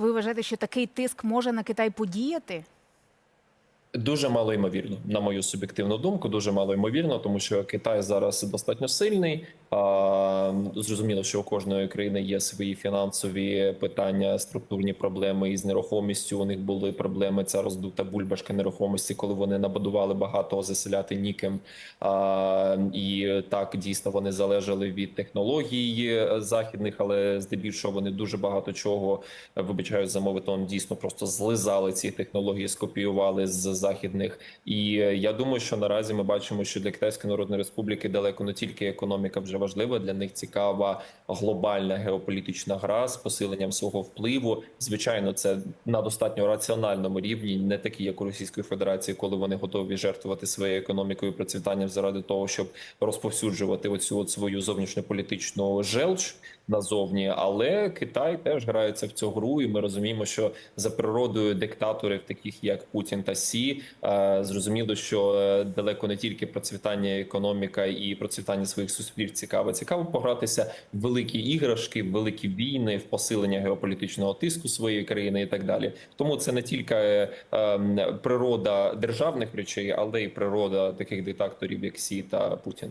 ви вважаєте, що такий тиск може на Китай подіяти? Дуже мало ймовірно, на мою суб'єктивну думку. Дуже мало ймовірно, тому що Китай зараз достатньо сильний. А, зрозуміло, що у кожної країни є свої фінансові питання, структурні проблеми із нерухомістю. У них були проблеми. Ця роздута бульбашка нерухомості, коли вони набудували багато заселяти нікем. А, і так дійсно вони залежали від технологій е, західних, але здебільшого вони дуже багато чого вибачаю за мовитон, дійсно просто злизали ці технології, скопіювали з західних. І е, я думаю, що наразі ми бачимо, що для Китайської Народної Республіки далеко не тільки економіка вже важлива, для них цікава глобальна геополітична гра з посиленням свого впливу. Звичайно, це на достатньо раціональному рівні, не такі, як у Російської Федерації, коли вони готові жертвувати своєю економікою процвітанням заради того, щоб розповсюджувати оцю от свою зовнішньополітичну желч назовні. Але Китай теж грається в цю гру, і ми розуміємо, що за природою диктаторів, таких як Путін та Сі, е, зрозуміло, що е, далеко не тільки процвітання економіка і процвітання своїх суспільств цікаво. Цікаво погратися в великі іграшки, в великі війни, в посилення геополітичного тиску своєї країни і так далі. Тому це не тільки е, ем, природа державних речей, але й природа таких диктаторів, як Сі та Путін.